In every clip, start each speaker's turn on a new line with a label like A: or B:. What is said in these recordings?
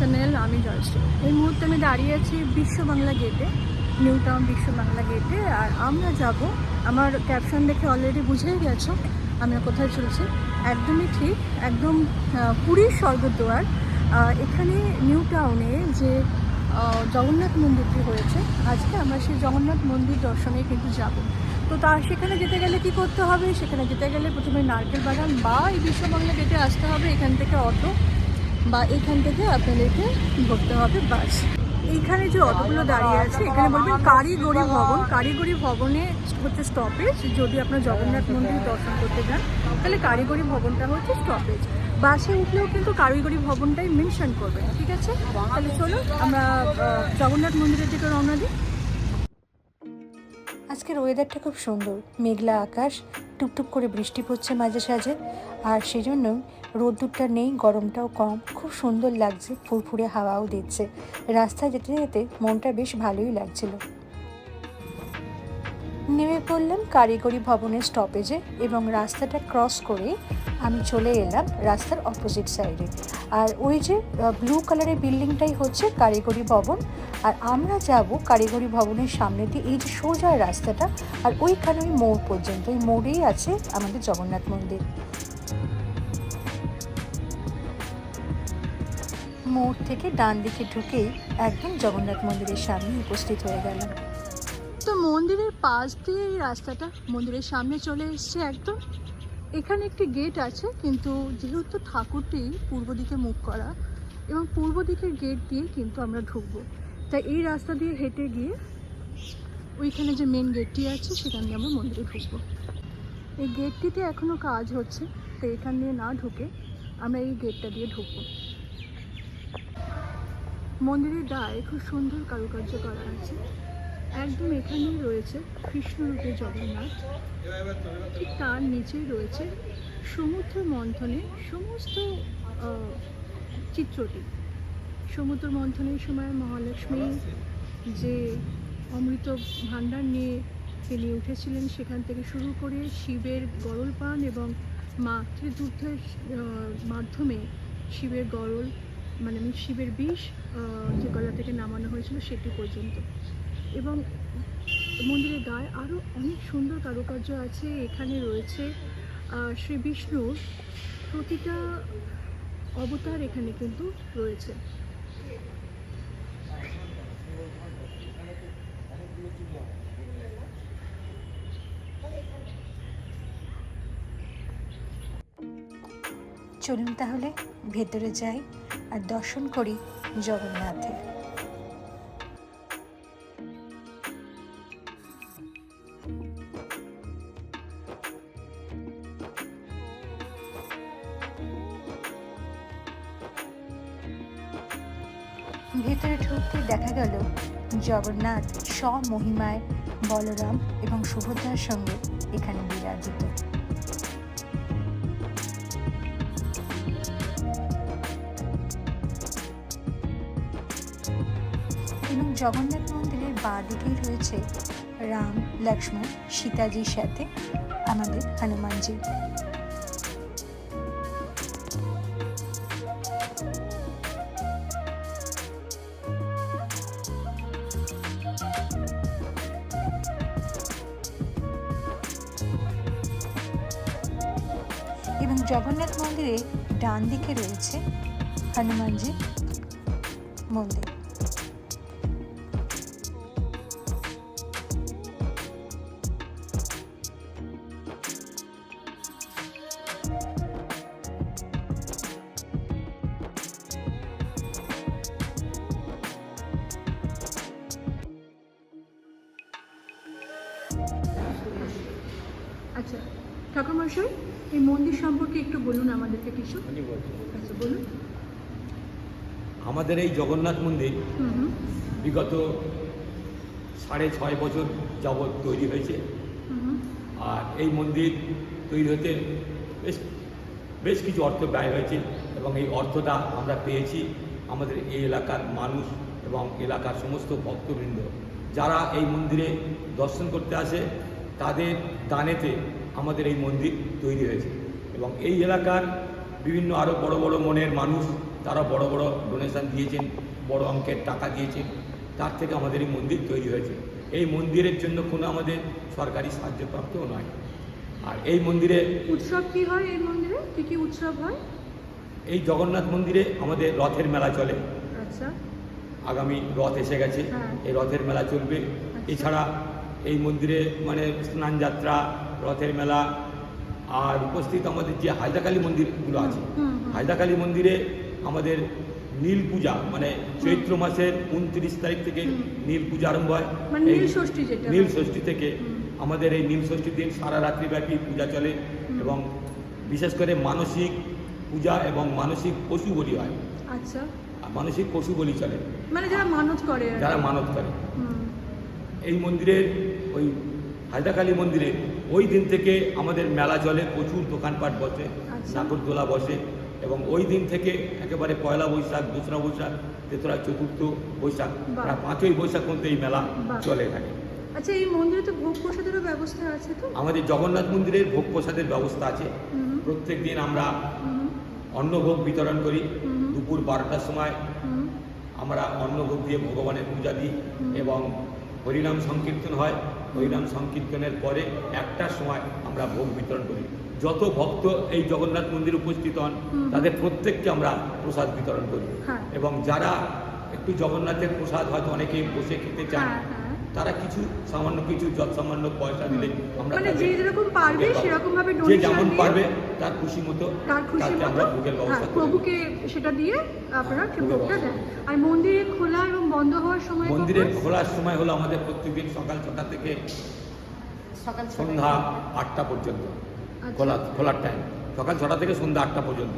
A: Channel আমি জয়শ্রী। এই মুহূর্তে আমি দাঁড়িয়ে আছি বিশ্ব বাংলা গেটে নিউ টাউন বিশ্ব বাংলা গেটে আর আমরা যাব, আমার ক্যাপশন দেখে অলরেডি বুঝেই গেছো আমরা কোথায় চলছি। একদমই ঠিক, একদম পুরীর স্বর্গদ্বার এখানে নিউ টাউনে যে জগন্নাথ মন্দিরটি হয়েছে, আজকে আমরা সেই জগন্নাথ মন্দির দর্শনে কিন্তু যাব। তো তা, সেখানে যেতে গেলে কি করতে হবে? সেখানে যেতে গেলে প্রথমে নারকেল বাগান বা এই বিশ্ববাংলা গেটে আসতে হবে, এখান থেকে অটো বা এখান থেকে আপনাদেরকে ধরতে হবে বাস। এইখানে যে অটোগুলো দাঁড়িয়ে আছে, এখানে বলবেন কারিগরি ভবন। কারিগরি ভবনে হচ্ছে স্টপেজ যদি আপনার জগন্নাথ মন্দির দর্শন করতে যান, তাহলে কারিগরি ভবনটা হচ্ছে স্টপেজ বাসে উঠলেও কিন্তু কারিগরি ভবনটাই মেনশন করবেন, ঠিক আছে? তাহলে চলো আমরা জগন্নাথ মন্দিরের দিকে রওনা দিই।
B: আজকের ওয়েদারটা খুব সুন্দর। মেঘলা আকাশ, টুপটুপ করে বৃষ্টি পড়ছে মাঝে সাঝে। আর সেই জন্য রোদ্দুরটা নেই, গরমটাও কম। খুব সুন্দর লাগছে, ফুরফুরে হাওয়াও দিচ্ছে। রাস্তায় যেতে যেতে মনটা বেশ ভালোই লাগছিল। নেমে পড়লাম কারিগরি ভবনের স্টপেজে এবং রাস্তাটা ক্রস করে আমি চলে এলাম রাস্তার অপোজিট সাইডে আর ওই যে ব্লু কালারের বিল্ডিংটাই হচ্ছে কারিগরি ভবন। আর আমরা যাব কারিগরি ভবনের সামনে দিয়ে এই যে সোজা রাস্তাটা, আর ওইখানে ওই মোড় পর্যন্ত। ওই মোড়েই আছে আমাদের জগন্নাথ মন্দির। মোড় থেকে ডান দিকে ঢুকেই একদম জগন্নাথ মন্দিরের সামনে উপস্থিত হয়ে গেলাম
A: তো মন্দিরের পাশ দিয়ে এই রাস্তাটা মন্দিরের সামনে চলে এসছে একদম। এখানে একটি গেট আছে, কিন্তু যেহেতু ঠাকুরটি পূর্ব দিকে মুখ করা, এবং পূর্ব দিকের গেট দিয়ে কিন্তু আমরা ঢুকবো। তাই এই রাস্তা দিয়ে হেঁটে গিয়ে ওইখানে যে মেন গেটটি আছে, সেখান দিয়ে আমরা মন্দিরে ঢুকবো। এই গেটটিতে এখনও কাজ হচ্ছে তো এখান দিয়ে না ঢুকে আমরা এই গেটটা দিয়ে ঢুকবো। মন্দিরের গায়ে খুব সুন্দর কারুকার্য করা আছে। একদম এখানেই রয়েছে কৃষ্ণরূপে জগন্নাথ। ঠিক তার নিচেই রয়েছে সমুদ্র মন্থনে সমস্ত চিত্রটি। সমুদ্র মন্থনের সময় মহালক্ষ্মী যে অমৃত ভাণ্ডার নিয়ে তিনি উঠেছিলেন, সেখান থেকে শুরু করে শিবের গরল পান এবং মাতৃদুগ্ধের মাধ্যমে শিবের গরল মানে শিবের বিষ যে গলা থেকে নামানো হয়েছিল সেটি পর্যন্ত। এবং মন্দিরের গায়ে আরও অনেক সুন্দর কারুকার্য আছে, এখানে রয়েছে শ্রী বিষ্ণুর প্রতিটা অবতার এখানে কিন্তু রয়েছে।
B: চলুন তাহলে ভেতরে যাই। আর দর্শন করি জগন্নাথের। ভেতরে ঢুকতে দেখা গেল জগন্নাথ স্বমহিমায় বলরাম এবং সুভদ্রার সঙ্গে এখানে বিরাজিত। এবং জগন্নাথ মন্দিরের বাঁ দিকেই রয়েছে রাম, লক্ষ্মণ, সীতাজির সাথে আমাদের হনুমানজি এবং জগন্নাথ মন্দিরে ডান দিকে রয়েছে হনুমানজি মন্দির।
A: ঠাকুরমশাই এই মন্দির সম্পর্কে একটু বলুন আমাদেরকে কিছু আচ্ছা বলুন।
C: আমাদের এই জগন্নাথ মন্দির বিগত সাড়ে ছয় বছর যাবৎ তৈরি হয়েছে। আর এই মন্দির তৈরি হতে বেশ বেশ কিছু অর্থ ব্যয় হয়েছে এবং এই অর্থটা আমরা পেয়েছি আমাদের এই এলাকার মানুষ এবং এলাকার সমস্ত ভক্তবৃন্দ। যারা এই মন্দিরে দর্শন করতে আসে তাদের দানেতে আমাদের এই মন্দির তৈরি হয়েছে। এবং এই এলাকার বিভিন্ন আরও বড় বড় মনের মানুষ তারা বড় বড় ডোনেশন দিয়েছেন বড় অঙ্কের টাকা দিয়েছেন তার থেকে আমাদের এই মন্দির তৈরি হয়েছে। এই মন্দিরের জন্য কোনো আমাদের সরকারি সাহায্যপ্রাপ্তও নয়। আর এই মন্দিরে
A: উৎসব কি হয় এই মন্দিরে? কী কী উৎসব হয়?
C: এই জগন্নাথ মন্দিরে আমাদের রথের মেলা চলে।
A: আচ্ছা।
C: আগামী রথ এসে গেছে।
A: হ্যাঁ।
C: এই রথের মেলা চলবে। এছাড়া এই মন্দিরে মানে স্নান যাত্রা রথের মেলা আর উপস্থিত আমাদের যে হায়দাকালী মন্দিরগুলো আছে। হায়দাকালী মন্দিরে আমাদের নীল পূজা মানে চৈত্র মাসের উনত্রিশ তারিখ থেকে নীল পূজা আরম্ভ হয়।
A: মানে নীল ষষ্ঠী
C: নীল ষষ্ঠী থেকে আমাদের এই নীল ষষ্ঠীর দিন সারা রাত্রিব্যাপী পূজা চলে এবং বিশেষ করে মানসিক পূজা এবং মানসিক পশু বলি হয়।
A: আচ্ছা।
C: মানসিক পশু বলি চলে।
A: মানে যারা মানত করে
C: যারা মানত করে। এই মন্দিরের ওই হায়দাকালী মন্দিরে ওই দিন থেকে আমাদের মেলা চলে প্রচুর দোকানপাট বসে
A: আচ্ছা।
C: নাগরদোলা বসে এবং ওই দিন থেকে একেবারে পয়লা বৈশাখ দোসরা বৈশাখ তেসরা চতুর্থ বৈশাখ প্রায় পাঁচই বৈশাখ পর্যন্ত এই মেলা চলে থাকে।
A: আচ্ছা এই মন্দিরে তো ভোগ প্রসাদেরও ব্যবস্থা আছে তো?
C: আমাদের জগন্নাথ মন্দিরের ভোগ প্রসাদের ব্যবস্থা আছে। প্রত্যেক দিন আমরা অন্নভোগ বিতরণ করি দুপুর বারোটার সময়। আমরা অন্নভোগ দিয়ে ভগবানের পূজা দিই এবং হরিনাম সংকীর্তন হয় হরিনাম সংকীর্তনের পরে একটার সময় আমরা ভোগ বিতরণ করি যত ভক্ত এই জগন্নাথ মন্দিরে উপস্থিত হন তাদের প্রত্যেককে আমরা প্রসাদ বিতরণ করি
A: হ্যাঁ।
C: এবং যারা একটু জগন্নাথের প্রসাদ হয়তো অনেকে বসে খেতে চান
A: হ্যাঁ, হ্যাঁ।
C: তারা কিছু সামান্য কিছু যত সামান্য পয়সা দিলে আমরা
A: মানে যে যেরকম পারবে সেরকম ভাবে
C: যে যেমন পারবে তার খুশি মতো
A: তার খুশি মতো
C: আমরা ভোগের
A: হ্যাঁ,
C: ব্যবস্থা
A: প্রভুকে সেটা দিয়ে আপনারা ভোগটা দেন। আর মন্দিরে খোলা এবং বন্ধ হওয়ার সময় কখন?
C: মন্দিরের খোলার সময় হলো আমাদের প্রত্যেকদিন সকাল ছটা থেকে
B: সকাল
C: সন্ধ্যা আটটা পর্যন্ত।
A: আচ্ছা।
C: খোলা খোলার টাইম সকাল ছটা থেকে সন্ধ্যা আটটা পর্যন্ত।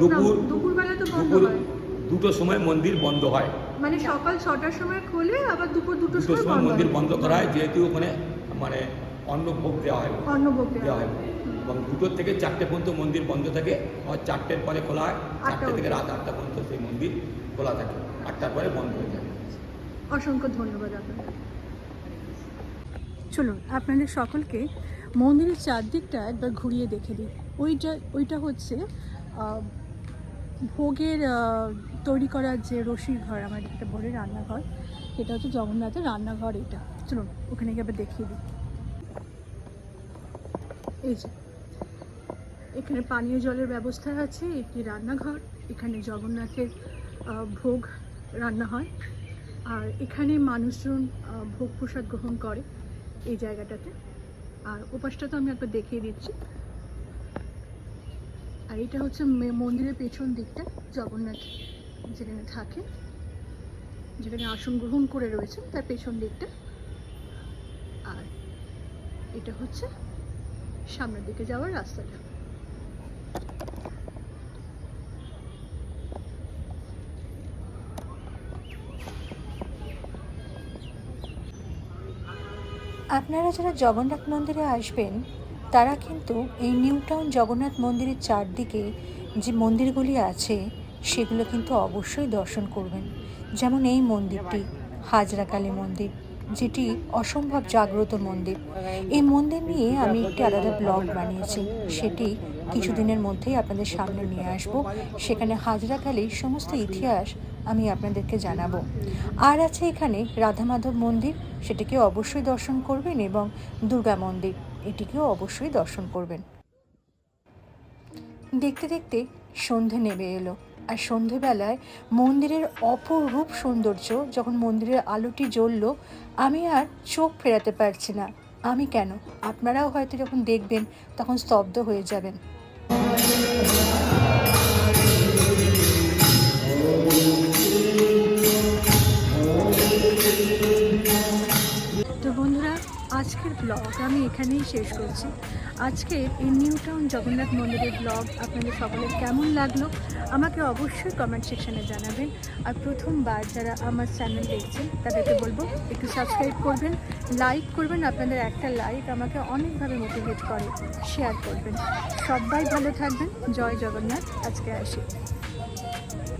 C: দুপুর
A: দুপুরবেলা তো বন্ধ হয়।
C: দুটো সময় মন্দির বন্ধ হয়।
A: মানে সকাল ছটার সময় খোলে আবার দুপুর
C: দুটো
A: সময়
C: মন্দির বন্ধ করা হয় যেহেতু ওখানে মানে অন্নভোগ দেওয়া হয়।
A: অন্নভোগ দেওয়া হয়।
C: এবং দুটোর থেকে চারটে পর্যন্ত মন্দির বন্ধ থাকে আর চারটের পরে খোলা হয় চারটে থেকে রাত আটটা পর্যন্ত সেই মন্দির খোলা থাকে আটটার পরে বন্ধ হয়ে যায়।
A: অসংখ্য ধন্যবাদ আপনাকে চলুন আপনাদের সকলকে মন্দিরের চারদিকটা একবার ঘুরিয়ে দেখে দিই। ওইটা ওইটা হচ্ছে ভোগের তৈরি করার যে রসির ঘর, আমার একটা বড় রান্নাঘর এটা হচ্ছে জগন্নাথের রান্নাঘর এটা। চলুন, ওখানে গিয়ে আবার দেখিয়ে দিই। এই যে, এখানে পানীয় জলের ব্যবস্থা আছে, একটি রান্নাঘর, এখানে জগন্নাথের ভোগ রান্না হয়। আর এখানে মানুষজন ভোগ প্রসাদ গ্রহণ করে এই জায়গাটাতে। আর উপাসটা তো আমি একবার দেখিয়ে দিচ্ছি। আর এটা হচ্ছে মন্দিরের পেছন দিকটা জগন্নাথ যেখানে থাকে, যেখানে আসন গ্রহণ করে রয়েছেন, তার পেছন দিকটা। আর এটা হচ্ছে সামনের দিকে যাওয়ার রাস্তাটা।
B: আপনারা যারা জগন্নাথ মন্দিরে আসবেন, তারা কিন্তু এই নিউ টাউন জগন্নাথ মন্দিরের চারদিকে যে মন্দিরগুলি আছে সেগুলো কিন্তু অবশ্যই দর্শন করবেন। যেমন এই মন্দিরটি, হাজরা কালী মন্দির, যেটি অসম্ভব জাগ্রত মন্দির। এই মন্দির নিয়ে আমি একটি আলাদা ব্লগ বানিয়েছি। সেটি কিছুদিনের মধ্যেই আপনাদের সামনে নিয়ে আসব। সেখানে হাজরা কালীর সমস্ত ইতিহাস আমি আপনাদেরকে জানাব। আর আছে এখানে রাধা মাধব মন্দির। সেটিকে অবশ্যই দর্শন করবেন এবং দুর্গা মন্দির। এটিকেও অবশ্যই দর্শন করবেন। দেখতে দেখতে সন্ধে নেমে এলো। আর সন্ধেবেলায় মন্দিরের অপরূপ সৌন্দর্য যখন মন্দিরের আলোটি জ্বলল, আমি আর চোখ ফেরাতে পারছি না। আমি কেন? আপনারাও হয়তো যখন দেখবেন, তখন স্তব্ধ হয়ে যাবেন।
A: আজকের ব্লগ আমি এখানেই শেষ করছি। আজকে এই নিউ টাউন জগন্নাথ মন্দিরের ব্লগ আপনাদের সকলের কেমন লাগল, আমাকে অবশ্যই কমেন্ট সেকশানে জানাবেন। আর প্রথমবার যারা আমার চ্যানেল দেখছেন, তাদেরকে বলব, একটু সাবস্ক্রাইব করবেন লাইক করবেন, আপনাদের একটা লাইক আমাকে অনেকভাবে মোটিভেট করে শেয়ার করবেন। সবাই ভালো থাকবেন। জয় জগন্নাথ। আজকে আসি।